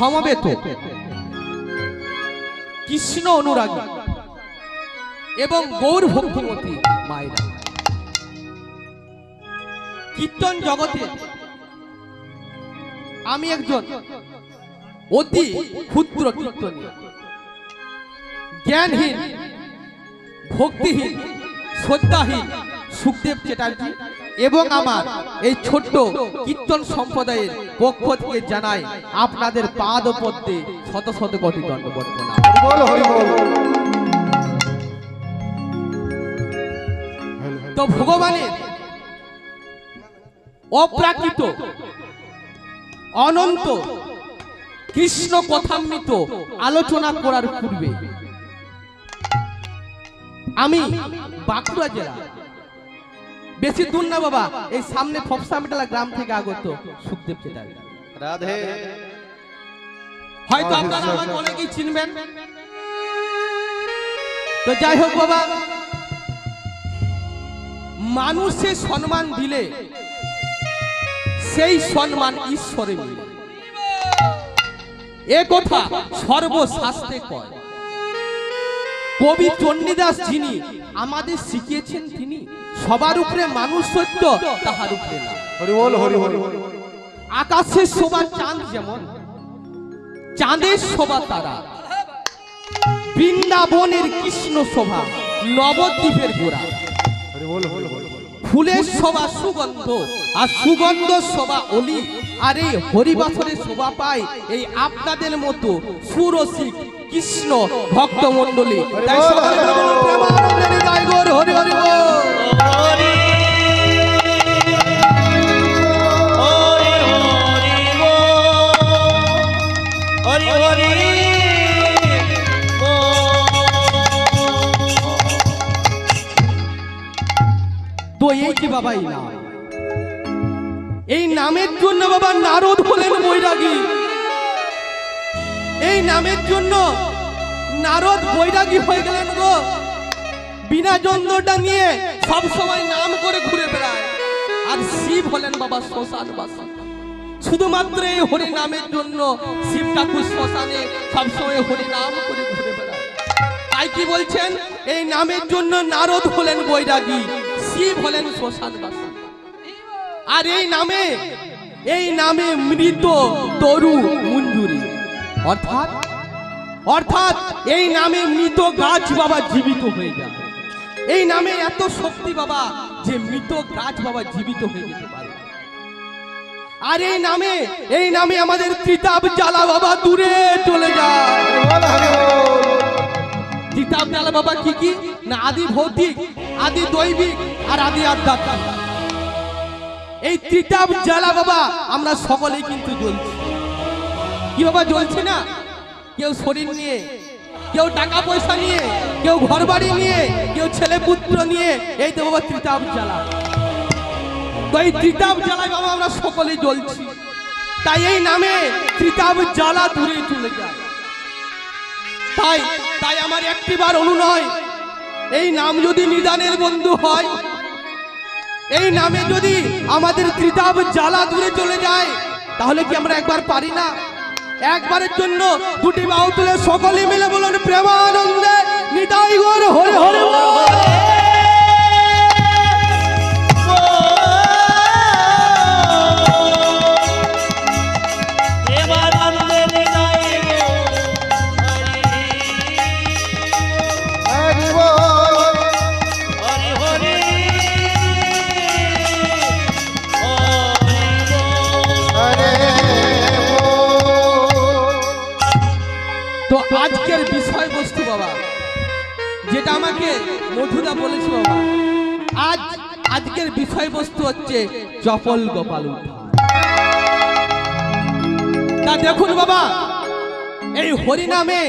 সমবেত কৃষ্ণ অনুরাগী এবং গৌর ভক্তিমতী মায়েরা। কীর্তন জগতে আমি একজন অতি ক্ষুদ্র কীর্তনীয় জ্ঞানহীন, ভক্তিহীন, শ্রদ্ধাহীন সুখদেব চ্যাটার্জি এবং আমার এই ছোট্ট কীর্তন সম্প্রদায়ের পক্ষ থেকে জানাই আপনাদের পাদ পদ্মে শত শত কোটি তো ভগবানের অপ্রাকৃত অনন্ত কৃষ্ণ কথামৃত আলোচনা করার পূর্বে আমি বাঁকুড়া জেলা বেশি দূর না বাবা এই সামনে ফপসামেটালা গ্রাম থেকে আগত সুখদেব চ্যাটার্জি। রাধে। হয়তো আপনারা আমাকে অনেকেই চিনবেন। তো যাই হোক বাবা মানুষে সম্মান দিলে সেই সম্মান ঈশ্বরে মিলে। এ কথা সর্বশাস্ত্রে কয়। কবি চণ্ডীদাস যিনি আমাদের শিখিয়েছেন তিনি সবার উপরে মানুষ সত্য তাহার উপরে আকাশের শোভা চাঁদ যেমন চাঁদের শোভা তারা। বৃন্দাবনের কৃষ্ণ শোভা নবদ্বীপের গোড়া। ফুলের শোভা সুগন্ধ আর সুগন্ধ শোভা অলি। আর এই হরিবাসরের শোভা পায় এই আপনাদের মতো সুরসিক কৃষ্ণ ভক্ত মন্ডলী তাই সকলে বলুন, প্রেমানন্দের জয় গৌর বৈরাগী হয়ে গেলেন গো। বিনা যন্ত্রটা নিয়ে সব সময় নাম করে ঘুরে বেড়ায়। আর শিব হলেন বাবা শ্মশানবাসী শুধুমাত্র এই হরি নামের জন্য শিব ঠাকুর শ্মশানে সবসময় হরি নাম করে ঘুরে বেড়ায়। তাই কি বলছেন? এই নামের জন্য নারদ হলেন বৈরাগী, শিব হলেন শ্মশানবাসী আর এই নামে এই নামে মৃত তরু মঞ্জুরি। অর্থাৎ অর্থাৎ এই নামে মৃত গাছ বাবা জীবিত হয়ে যায় এই নামে এত শক্তি বাবা যে মৃত গাছ বাবা জীবিত হয়ে যেতে পারে। আর এই নামে এই নামে আমাদের কিতাব জ্বালা বাবা দূরে চলে যায়। কিতাব জ্বালা বাবা কি কি? না, আদি ভৌতিক, আদি দৈবিক, আর আদি আধ্যাত্মিক। এই কিতাব জ্বালা বাবা আমরা সকলেই কিন্তু জ্বলছি। কি বাবা, জ্বলছি না? কেউ শরীর নিয়ে, কেউ টাকা পয়সা নিয়ে, কেউ ঘর বাড়ি নিয়ে, কেউ ছেলে পুত্র নিয়ে, এই তো বাবা ত্রিতাব জ্বালা। তো এই ত্রিতাব জ্বালায় বাবা আমরা সকলেই জ্বলছি। তাই এই নামে ত্রিতাব জ্বালা দূরে চলে যায়। তাই তাই আমার একটিবার অনুনয়, এই নাম যদি নিদানের বন্ধু হয়, এই নামে যদি আমাদের ত্রিতাব জ্বালা দূরে চলে যায়, তাহলে কি আমরা একবার পারি না? একবারের জন্য দুটি বাহু তুলে সকলে মিলে বলুন প্রেমানন্দে নিতাই গর হরে হরে মধুদা বলেছে বাবা। আজ আজকের বিষয়বস্তু হচ্ছে চপল গোপাল তা দেখুন বাবা এই হরিনামে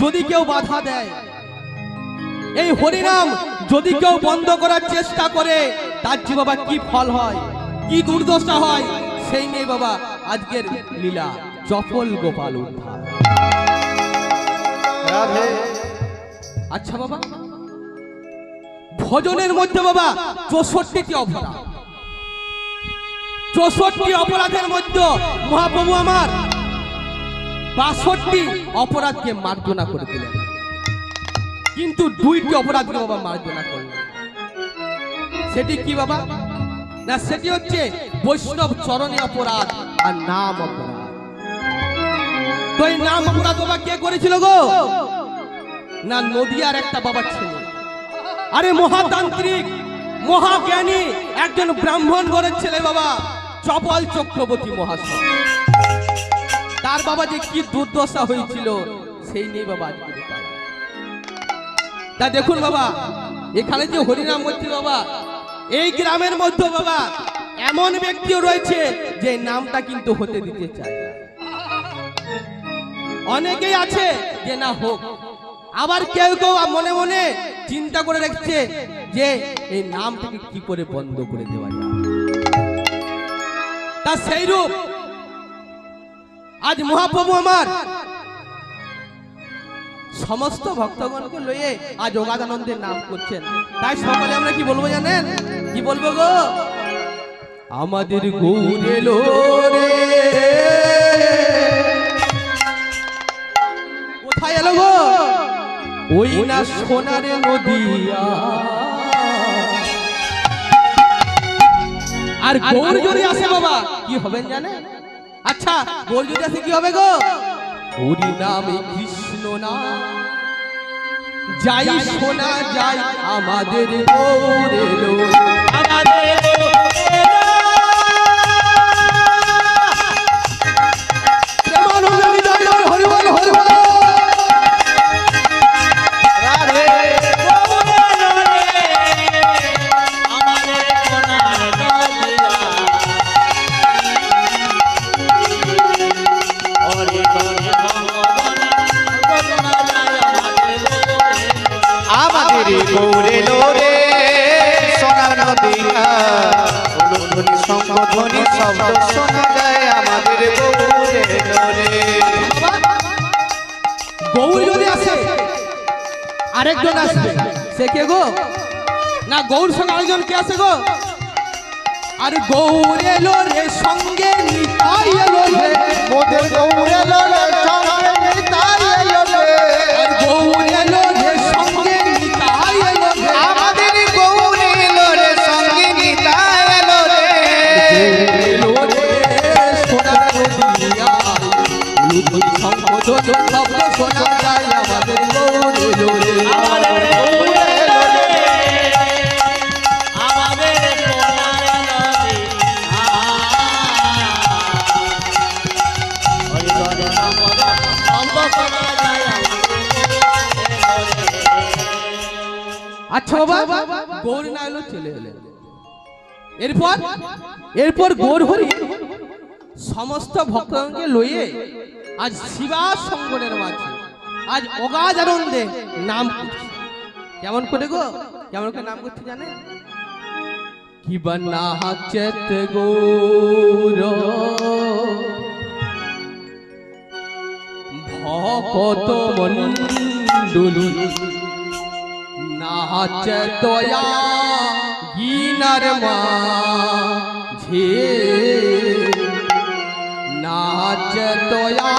যদি কেউ বাধা দেয় এই হরিনাম যদি কেউ বন্ধ করার চেষ্টা করে তার যে বাবা কি ফল হয় কি দুর্দশা হয় সেই নিয়ে বাবা আজকের লীলা চপল গোপাল উদ্ধার। আচ্ছা বাবা। ভজনের মধ্যে বাবা, চৌষট্টিটি অপরাধ। চৌষট্টি অপরাধের মধ্যে মহাপ্রভু আমার বাষট্টি অপরাধকে মার্জনা করে দিলেন। কিন্তু দুইটি অপরাধকে বাবা মার্জনা করলেন। সেটি কি বাবা? না, সেটি হচ্ছে বৈষ্ণব চরণে অপরাধ আর নাম অপরাধ। তো এই নাম অপরাধ বাবা কে করেছিল গো? না, নদিয়ার একটা বাবা ছেলে। আরে মহাতান্ত্রিক, মহাজ্ঞানী, একজন ব্রাহ্মণ ঘরের ছেলে বাবা, চপল চক্রবর্তী মহাশয় তার বাবা যে কি দুর্দশা হয়েছিল, সেই নিয়ে বাবা তা দেখুন বাবা, এখানে যে হরিনাম করছে বাবা, এই গ্রামের মধ্যে বাবা, এমন ব্যক্তিও রয়েছে যে নামটা কিন্তু হতে দিতে চায় না। অনেকেই আছে যে না হোক, আবার কেউ কেউ মনে মনে চিন্তা করে রেখেছে যে এই নামটাকে কি করে বন্ধ করে দেওয়া যায়। তা সেই রূপ আজ মহাপ্রভু আমার সমস্ত ভক্তগণকে লয়ে আজ যোগাদানন্দের নাম করছেন। তাই সকলে আমরা কি বলব জানেন? কি বলব গো? আমাদের গৌর এলো রে। কোথায় এলো গো? ওই না সোনারে নদিয়া। আর গৌর যদি আসে বাবা কি হবেন জানে আচ্ছা গৌর যদি আসে কি হবে গো? হরি নামে কৃষ্ণ নাম। যাই সোনা যাই আমাদের গৌর। এলো আরেকজন আসবে। সে কে গো? না গৌর সঙ্গে আরেকজন কে আসে গো? আর গৌর এলো রে সঙ্গে নিতাই এলো রে। মোদের গৌরে লোরে সঙ্গে নিতাই এলো রে। আর গৌর এলো রে সঙ্গে নিতাই এলো রে। আমাদের গৌরে লোরে সঙ্গে নিতাই এলো রে। এলো রে সোনার সংকোচন বাবা গৌর না সমস্ত ভক্তগণকে লইয়ে আজ শিবা সঙ্গনের মাঝে, আজ অগাধ আনন্দে নাম কেমন করে গো? কেমন করে নাম করছে জানেন? কি মন্ডলী নাচে দয়া গিনার মাঝে নাচে তোয়া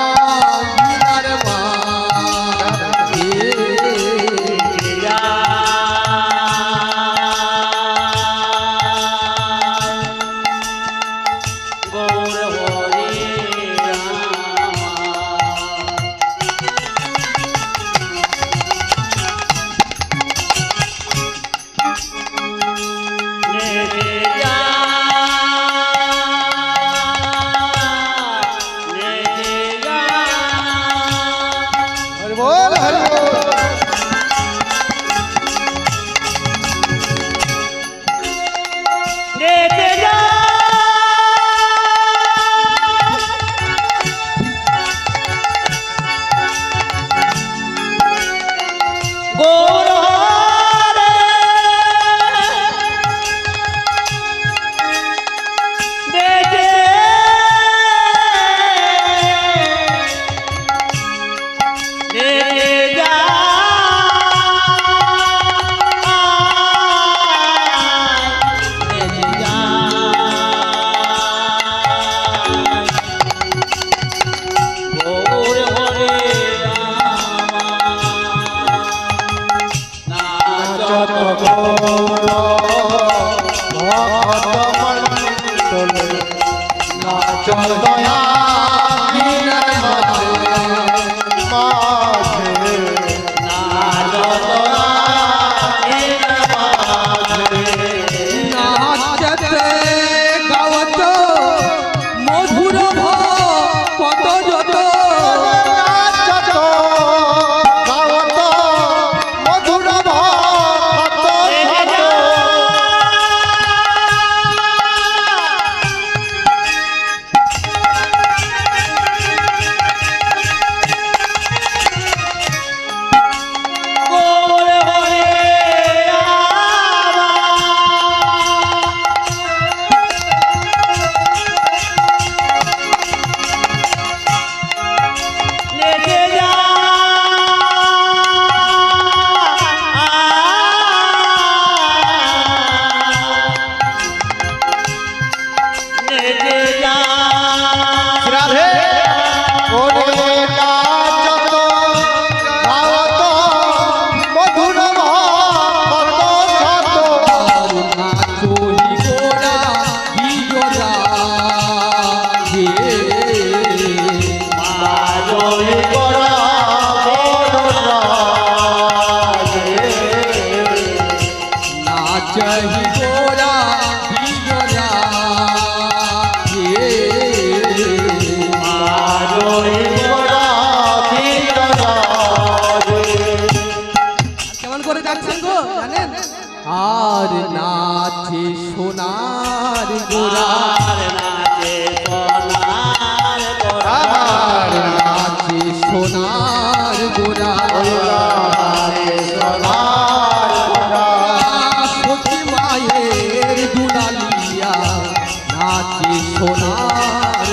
আছে সোনার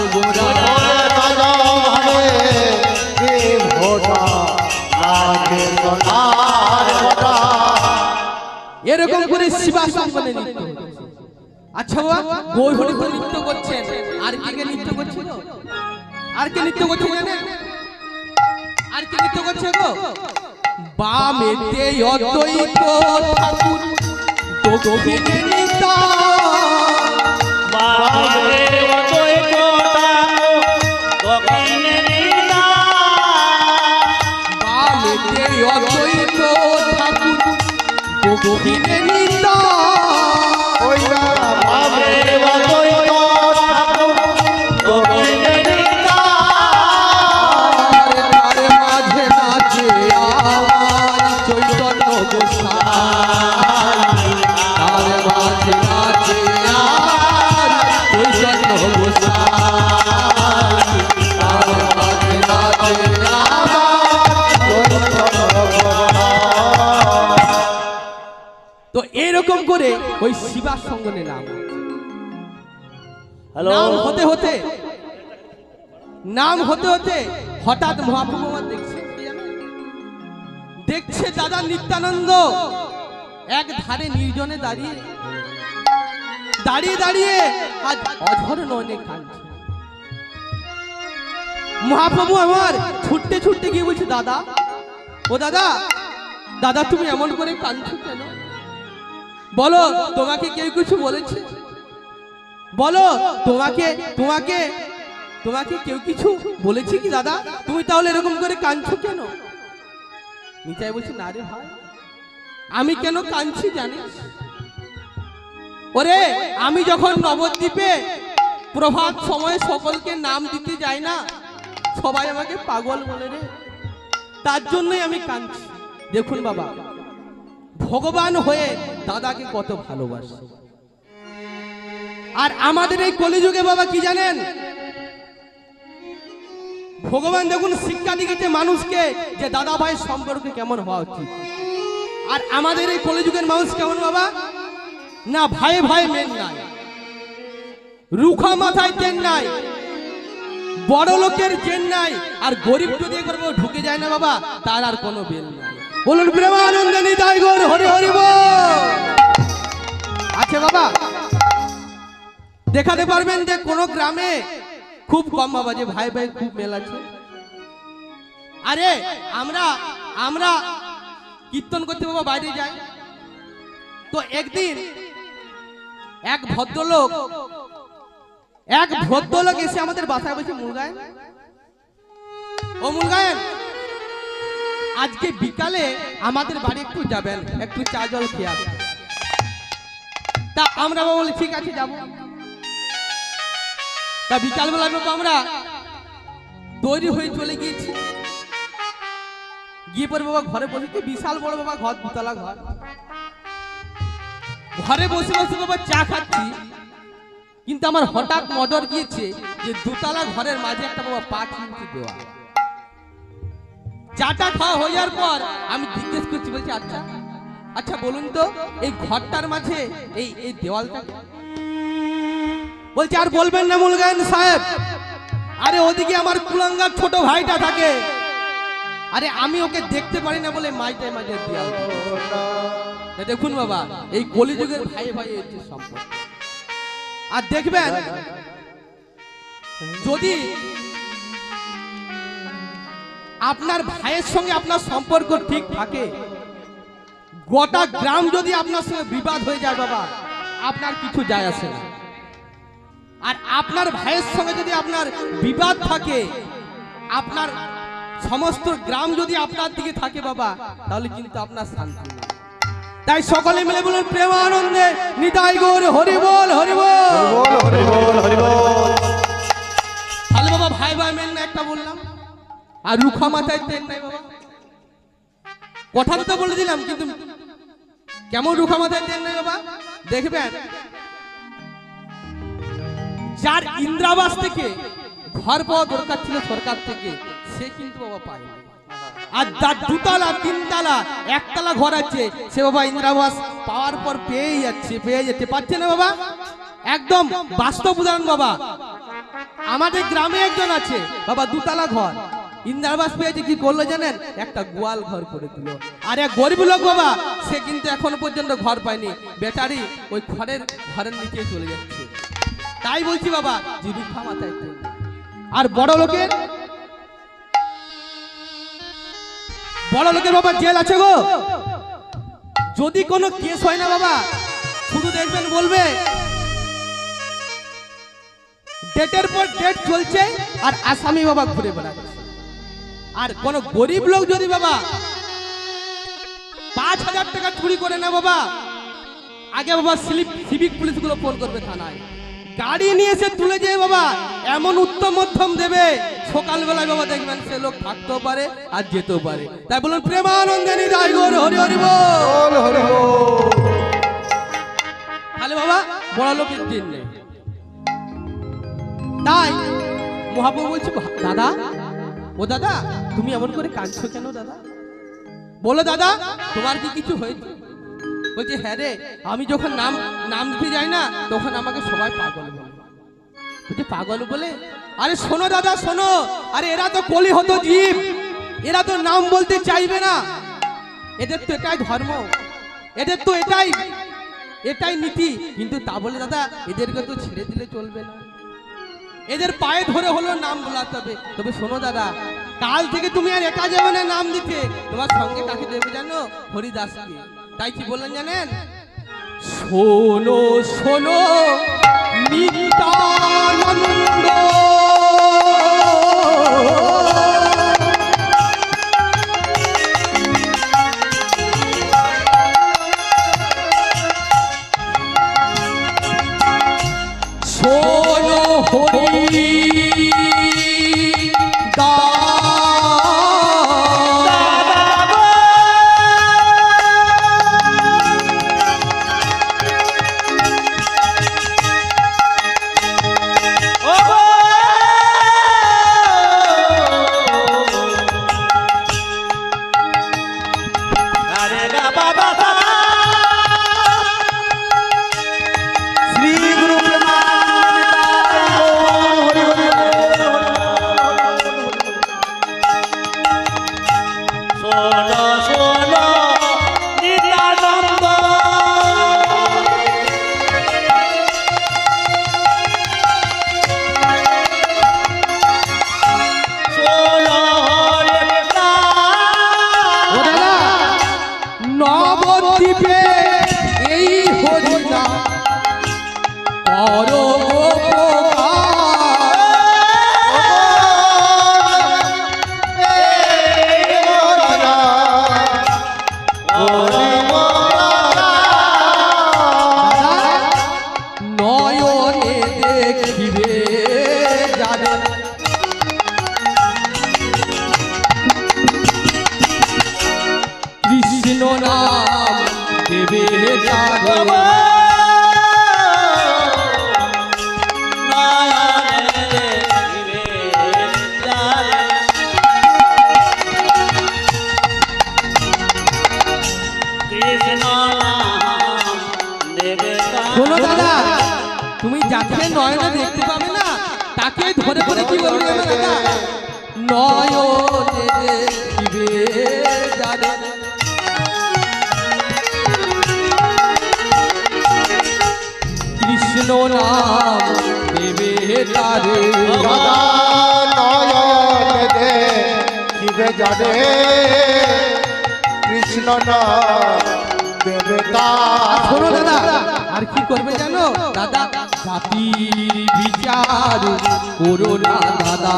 এরকম করে শিবা সম্মানে নৃত্য আচ্ছা বাবা গৌরী তো নৃত্য করছেন। আর কে নৃত্য করছিল আর কে নৃত্য করছে আর কে নৃত্য করছে গো? বামেতে অদ্বৈত ঠাকুর। দক্ষিণে নিতাই বামেতে করে ওই শিবার সঙ্গনে নাম হ্যালো? নাম হতে হতে নাম হতে হতে হঠাৎ মহাপ্রভু আমার দেখছে দেখছে দাদা নিত্যানন্দ এক ধারে নির্জনে দাঁড়িয়ে দাঁড়িয়ে দাঁড়িয়ে আজ অঝর নয়নে কাঁদছে। মহাপ্রভু আমার ছুটতে ছুটতে গিয়ে বলছে দাদা ও দাদা দাদা তুমি এমন করে কাঁদছো কেন? বলো, তোমাকে কেউ কিছু বলেছে? বলো, তোমাকে তোমাকে তোমাকে কেউ কিছু বলেছে কি দাদা? তুমি তাহলে এরকম করে কাঁদছো কেন? নিতাই বলছে, না রে ভাই, আমি কেন কাঁদছি জানিস? ওরে, আমি যখন নবদ্বীপে প্রভাত সময়ে সকলকে নাম দিতে যাই না, সবাই আমাকে পাগল বলে রে। তার জন্যই আমি কাঁদছি। দেখুন বাবা, ভগবান হয়ে দাদাকে কত ভালোবাসে। আর আমাদের এই কলিযুগে বাবা কি জানেন? ভগবান দেখুন, শিক্ষা দিয়েছে মানুষকে যে দাদা ভাই সম্পর্ক কেমন হওয়া উচিত। আর আমাদের এই কলিযুগের মানুষ কেমন বাবা? না, ভাই ভাই, মেন নাই। রুখা মাথায় চেন নাই। বড় লোকের চেন নাই। আর গরিব যদি কেউ ঢুকে যায় না বাবা, তার আর কোনো বেল নাই। বলুন প্রেমানন্দে নিতাই গৌর হরি হরি। আছে বাবা। দেখাতে পারবেন যে কোন গ্রামে খুব কম বাবা, যে ভাই ভাই খুব মেল আছে। আরে, আমরা আমরা কীর্তন করতে বাবা বাইরে যাই। তো একদিন এক ভদ্রলোক এক ভদ্রলোক এসে আমাদের বাসায় বসে মুরগায়। ও মুরগায়ন আজকে বিকালে আমাদের বাড়ি একটু যাবেন, একটু চা জল খেয়ে তা আমরা বলি, ঠিক আছে, যাব। তা বিকালবেলা বাবা আমরা তৈরি হয়ে চলে গিয়েছি। গিয়ে পরে বাবা ঘরে বসে কি বিশাল বড় বাবা ঘর, দুতলা ঘর। ঘরে বসে বসে বাবা চা খাচ্ছি, কিন্তু আমার হঠাৎ নজর গিয়েছে যে দুতলা ঘরের মাঝে একটা বাবা পাঁচ ইঞ্চি দেওয়া। চাটা খাওয়া যাওয়ার পর আমি জিজ্ঞেস করছি, বলছি আচ্ছা আচ্ছা বলুন তো, এই ঘরটার মাঝে এই এই দেওয়ালটা? বলছি, আর বলবেন না মুলগায়ন সাহেব, আরে ওদিকে আমার কুলাঙ্গার ছোট ভাইটা থাকে আরে আমি ওকে দেখতে পারি না বলে মাইটাই মাঝে দেওয়াল দেখুন বাবা, এই কলিযুগের ভাই ভাই হচ্ছে সম্পর্ক আর দেখবেন, যদি আপনার ভাইয়ের সঙ্গে আপনার সম্পর্ক ঠিক থাকে। গোটা গ্রাম যদি আপনার সঙ্গে বিবাদ হয়ে যায় বাবা আপনার কিছু যায় আসে না। আর আপনার ভাইয়ের সঙ্গে যদি আপনার বিবাদ থাকে আপনার সমস্ত গ্রাম যদি আপনার দিকে থাকে বাবা তাহলে কিন্তু আপনার শান্তি তাই সকলে মিলে বলুন প্রেমানন্দে নিতাই গোর হরি বল হরি বল। তাহলে বাবা ভাই ভাই মেন না একটা বললাম। আর রুখা মাথায় তেল নাই বাবা। কথাটা তো বলে দিলাম, কিন্তু কেমন রুখা মাথায় তেল নাই বাবা? দেখবেন যার ইন্দ্রাবাস থেকে ঘর পাওয়া দরকার ছিল সরকার থেকে, সে কিন্তু বাবা পায়নি। আর যার দুতলা, তিনতলা, একতলা ঘর আছে, সে বাবা ইন্দ্রাবাস পাওয়ার পর পেয়ে যাচ্ছে পেয়ে যাচ্ছে পাচ্ছে না বাবা। একদম বাস্তব উদাহরণ বাবা। আমাদের গ্রামে একজন আছে, বাবা দুতলা ঘর। ইন্দিরাবাস পেয়েছে, কি করল জানেন? একটা গোয়াল ঘর করে দিল। আর এক গরিব লোক বাবা, সে কিন্তু এখনও পর্যন্ত ঘর পায়নি। বেচারি ওই ঘরের ঘরের নিচে চলে যাচ্ছে। তাই বলছি বাবা জীবিকা মাথায় আর বড় লোকের? বড় লোকের বাবা, জেল আছে গো। যদি কোনো কেস হয় না বাবা, শুধু দেখবেন বলবে, ডেটের পর ডেট চলছে আর আসামি বাবা ঘুরে বেড়াচ্ছে। আর কোন গরিব লোক যদি বাবা পাঁচ হাজার টাকা চুরি করে না বাবা আগে বাবা স্লিপ সিভিক পুলিশগুলো ফোন করবে থানায়। গাড়ি নিয়ে এসে তুলে যেয়ে বাবা এমন উত্তম মধ্যম দেবে সকালবেলায় বাবা দেখবেন সে লোক থাকতেও পারে আর যেতেও পারে। তাই বলুন প্রেমানন্দে নিদায় হরি হরি বল। বল হরি তাহলে বাবা বড় লোকের দিন নেই। তাই মহাপ্রভু বলছে "ভা- দাদা ও দাদা, তুমি এমন করে কাঁদছো কেন দাদা? বলো দাদা, তোমার কি কিছু হয়েছে? বলছে হ্যাঁ রে, আমি যখন নাম নাম দিতে যাই না, তখন আমাকে সবাই পাগল বলে। বলছে, পাগল বলে? আরে শোনো দাদা, শোনো। আরে এরা তো কলি হতো জীব। এরা তো নাম বলতে চাইবে না। এদের তো এটাই ধর্ম। এদের তো এটাই এটাই নীতি। কিন্তু তা বলে দাদা, এদেরকে তো ছেড়ে দিলে চলবে না। এদের পায়ে ধরে হলো নাম বলাতে হবে তবে শোনো দাদা, কাল থেকে তুমি আর একা যাবে না নাম দিতে। তোমার সঙ্গে কাকে দেবে জানো? হরিদাসকে। তাই কি বললেন জানেন? শোনো শোনো নিত্যানন্দ তুমি যাকে নয়নে দেখতে পাবে না তাকে ধরে ধরে কি বলবে দাদা? কৃষ্ণ নাম দেবে তারে দেখিবে যারে কৃষ্ণ নাম দেবে তার। শোনো দাদা আর কি করবে জানো? দাদা জাতির বিচার করো না দাদা।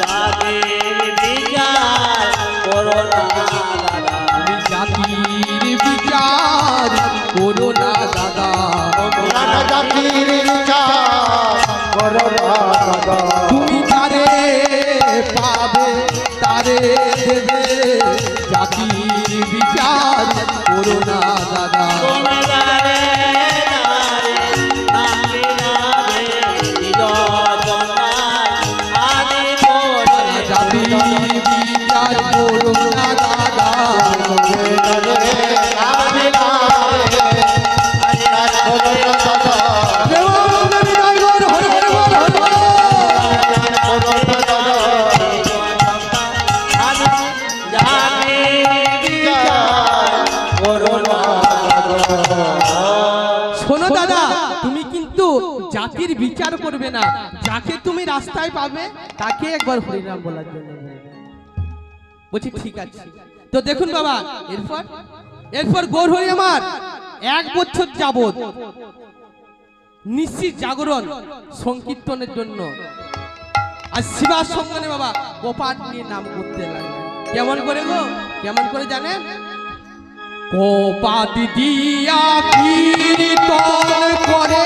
যাদের বিচার করো না। করবে না। যাকে তুমি রাস্তায় পাবে, তাকে একবার হরিনাম বলার জন্য বলছি, ঠিক আছে। তো দেখুন বাবা, এরপর এরপর গৌর হরি আমার এক বছর যাবত নিশ্চিত জাগরণ সংকীর্তনের জন্য। আর শিবার সঙ্গনে বাবা গোপাল নিয়ে নাম করতে লাগলেন। কেমন করে গো? কেমন করে জানেন? কোপাত দিয়া কীর্তন করে।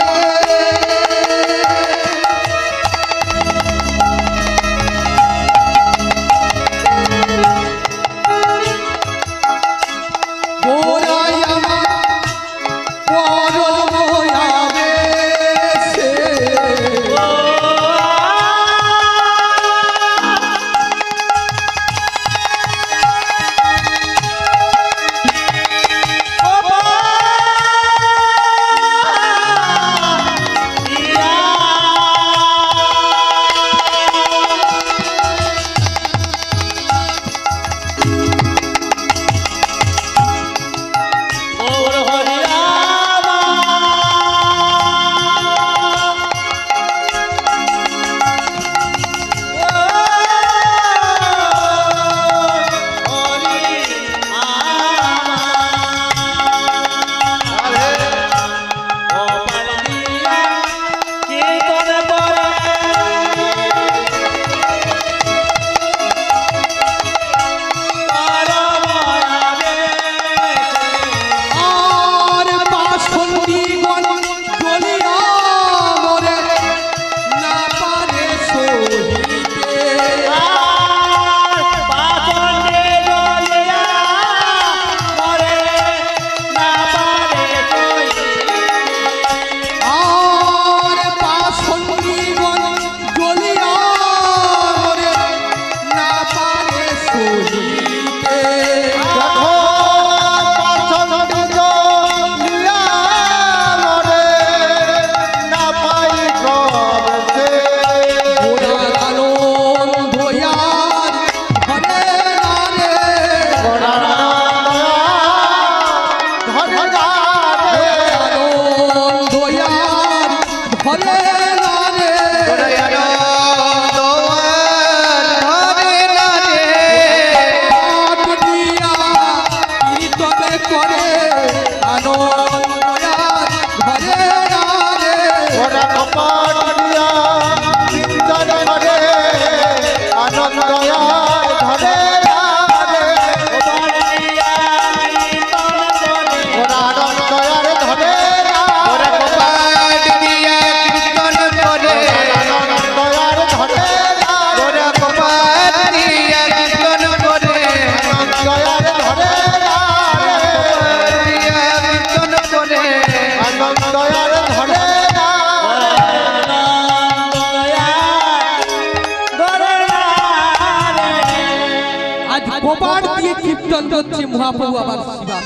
মহাপ্রভু আবার শিবা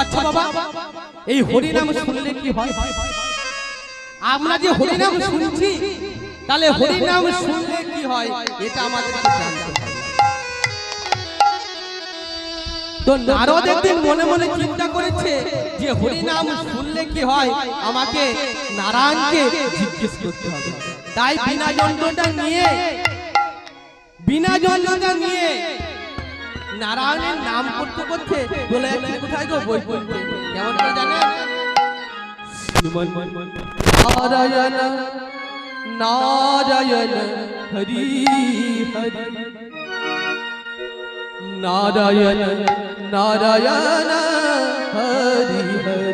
আচ্ছা বাবা এই হরিনাম শুনলে কি হয়? আমরা যে হরিনাম শুনছি তাহলে হরিনাম শুনলে কি হয়? এটা আমাদের তো নারদ একদিন মনে মনে চিন্তা করেছে যে হরিনাম শুনলে কি হয়? আমাকে নারায়ণকে জিজ্ঞেস করতে হবে। তাই বিনা যন্ত্রটা নিয়ে বিনা যন্ত্রটা নিয়ে নারায়ণের নাম করতে করতে বলে কোথায় গো বই কেমন করে নারায়ণ নারায়ণ, হরি হরি। নারায়ণ নারায়ণ, হরি হরি।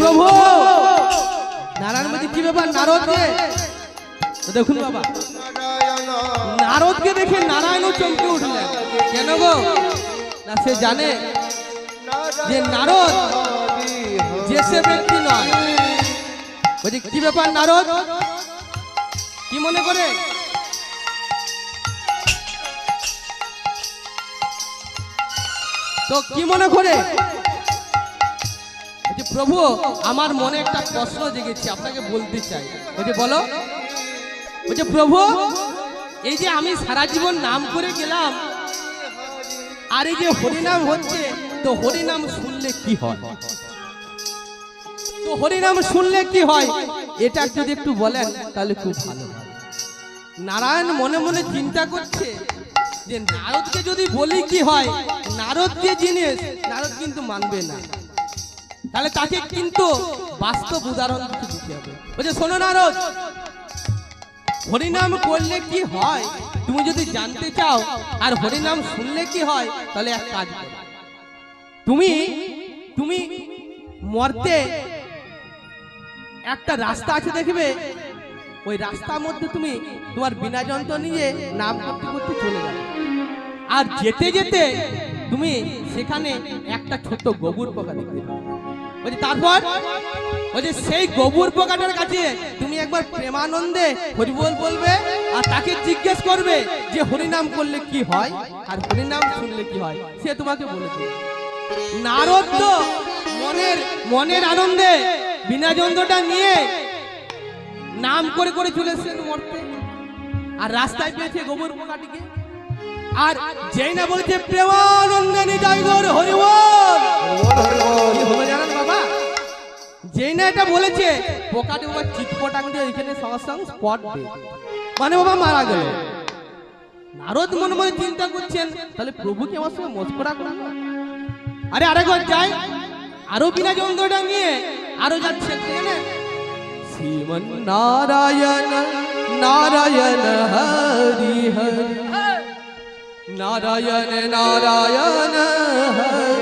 প্রভু! নারায়ণ বলছে, কি ব্যাপার নারদ রে দেখুন বাবা, নারদকে দেখে নারায়ণও চমকে উঠলেন। কেন গো? না, সে জানে যে নারদ যে সে ব্যক্তি নয়। বলছি, কি ব্যাপার নারদ? কি মনে করে? তো কি মনে করে? বলছি, প্রভু আমার মনে একটা প্রশ্ন জেগেছে আপনাকে বলতে চাই। বলছে বলো। বলছে প্রভু এই যে আমি সারা জীবন নাম করে গেলাম আর এই যে হরিনাম হচ্ছে তো হরিনাম শুনলে কি হয়? তো হরিনাম শুনলে কি হয়? এটা যদি একটু বলেন তাহলে খুব ভালো নারায়ণ মনে মনে চিন্তা করছে যে নারদকে যদি বলি কি হয় নারদ যে জিনিস নারদ কিন্তু মানবে না। তাহলে তাকে কিন্তু বাস্তব উদাহরণ দিতে হবে। বলছে, শোনো নারদ, হরিনাম করলে কি হয়? তুমি যদি জানতে চাও আর হরিনাম শুনলে কি হয়, তাহলে এক কাজ তুমি তুমি মরতে একটা রাস্তা আছে দেখবে? ওই রাস্তার মধ্যে তুমি তোমার বিনা যন্ত্র নিয়ে নাম করতে করতে চলে যাবে। আর যেতে যেতে তুমি সেখানে একটা ছোট্ট গোবর পোকা দেখতে বলছি, তারপর? বলছে, সেই গোবর পোকাটার কাছে তুমি একবার প্রেমানন্দে হরিবোল বলবে আর তাকে জিজ্ঞেস করবে যে হরিনাম করলে কি হয় আর হরিনাম শুনলে কি হয়। সে তোমাকে বলে দেবে নারদ তো মনের মনের আনন্দে বিনা যন্ত্রটা নিয়ে নাম করে করে চলেছেন মরতে। আর রাস্তায় পেয়েছে গোবর পোকাটিকে। আর যেই না বলছে প্রেমানন্দে নিতাই গৌর হরিবল। জানেন বাবা? যেই না এটা বলেছে পোকাটি বাবা চিটপটাং দিয়ে এখানে সঙ্গে সঙ্গে স্পট মানে বাবা মারা গেল। নারদ মনে মনে চিন্তা করছেন তাহলে প্রভু কি আমার সঙ্গে মস্করা করা না? আরে আরেকবার যাই। আরও বিনা যন্ত্রটা নিয়ে আরও যাচ্ছে সেখানে শ্রীমন নারায়ণ নারায়ণ হরি হরি। নারায়ণ নারায়ণ হরি